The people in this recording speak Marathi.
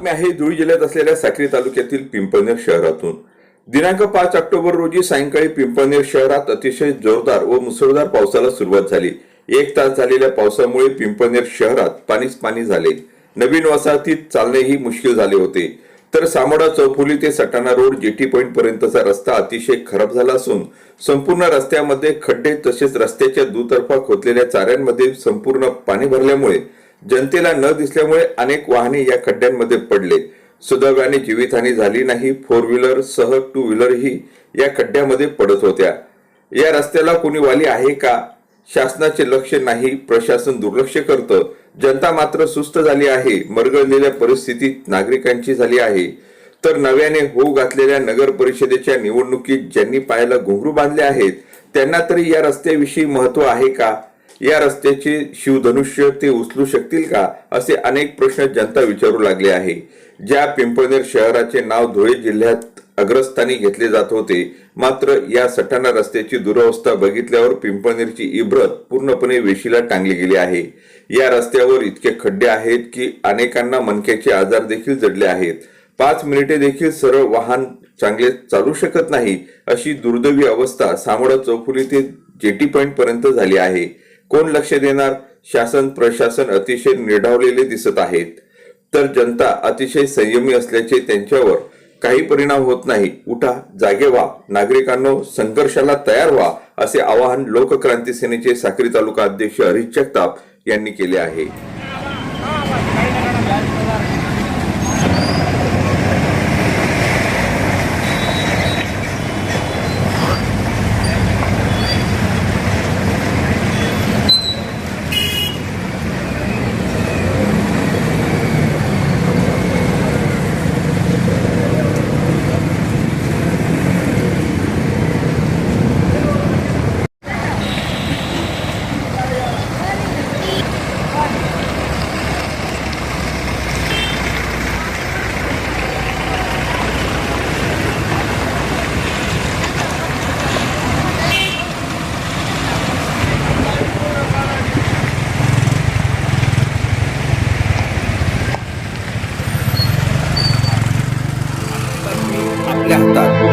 बातमी आहे धुळे जिल्ह्यात असलेल्या साक्री तालुक्यातील पिंपळनेर शहरातून. दिनांक पाच ऑक्टोबर रोजी सायंकाळी पिंपळनेर शहरात अतिशय जोरदार व मुसळधार पावसाला सुरुवात झाली. एक तास झालेल्या पावसामुळे पिंपळनेर शहरात पाणीच पाणी झाले. नवीन वसाहतीत चालणेही मुश्किल झाले होते. तर सामोडा चौफुली ते सटाणा रोड जेटी पॉईंट पर्यंतचा रस्ता अतिशय खराब झाला असून संपूर्ण रस्त्यामध्ये खड्डे तसेच रस्त्याच्या दुतर्फा खोदलेल्या चाऱ्यांमध्ये संपूर्ण पाणी भरल्यामुळे जनतेला न दिसल्यामुळे अनेक वाहने या खड्ड्यांमध्ये पडले. सुदैवाने जीवितहानी झाली नाही. फोर व्हीलर सह टू व्हीलरही या खड्ड्यामध्ये पडत होत्या. या रस्त्याला कोणी वाली आहे का? शासनाचे लक्ष नाही. प्रशासन दुर्लक्ष करतं. जनता मात्र सुस्त झाली आहे. मरगळलेल्या परिस्थितीत नागरिकांची झाली आहे. तर नव्याने होऊ घातलेल्या नगर परिषदेच्या निवडणुकीत ज्यांनी पायाला घुंगरू बांधले आहेत त्यांना तरी या रस्त्याविषयी महत्त्व आहे का? या रस्त्याचे शिवधनुष्य ते उचलू शकतील का? असे अनेक प्रश्न जनता विचारू लागले आहे. ज्या पिंपळनेर शहराचे नाव धुळे जिल्ह्यात अग्रस्थानी घेतले जात होते मात्र या सटाणा रस्त्याची दुरावस्था बघितल्यावर पिंपळनेरची इब्रत पूर्णपणे वेशीला टांगली गेली आहे. या रस्त्यावर इतके खड्डे आहेत की अनेकांना मनक्याचे आजार देखील जडले आहेत. पाच मिनिटे देखील सरळ वाहन चांगले चालू शकत नाही अशी दुर्दैवी अवस्था सामोडा चौफुली ते जेटी पॉइंट पर्यंत झाली आहे. कोण लक्ष देणार? शासन प्रशासन अतिशय निर्ढावलेले दिसत आहेत. तर जनता अतिशय संयमी असल्याचे त्यांच्यावर काही परिणाम होत नाही. उठा जागे व्हा. नागरिकांनो संघर्षाला तयार व्हा असे आवाहन लोकक्रांती सेनेचे साक्री तालुका अध्यक्ष हरीश जगताप यांनी केले आहे आपल्या हातात